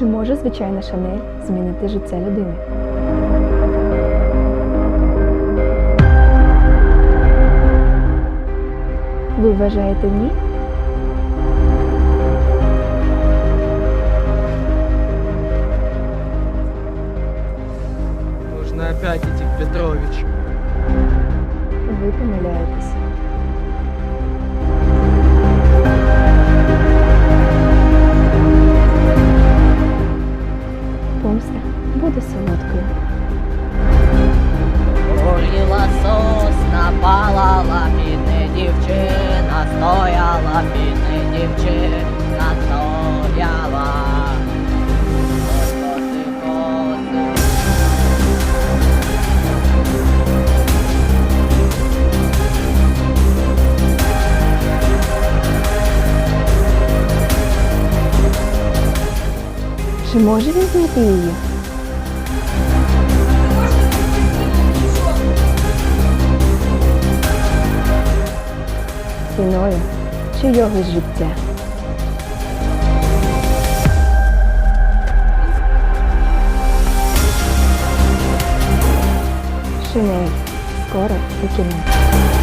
Чи може звичайна шанель змінити життя людини? Ви вважаєте ні? Нужно опять идти к Петровичу. Помста буде солодкою. Горіла сосна, палала підне дівчина, стояла підне дівчина, Чи може він знайти її? Ціною чийогось життя. Шинель. Скоро у кіно.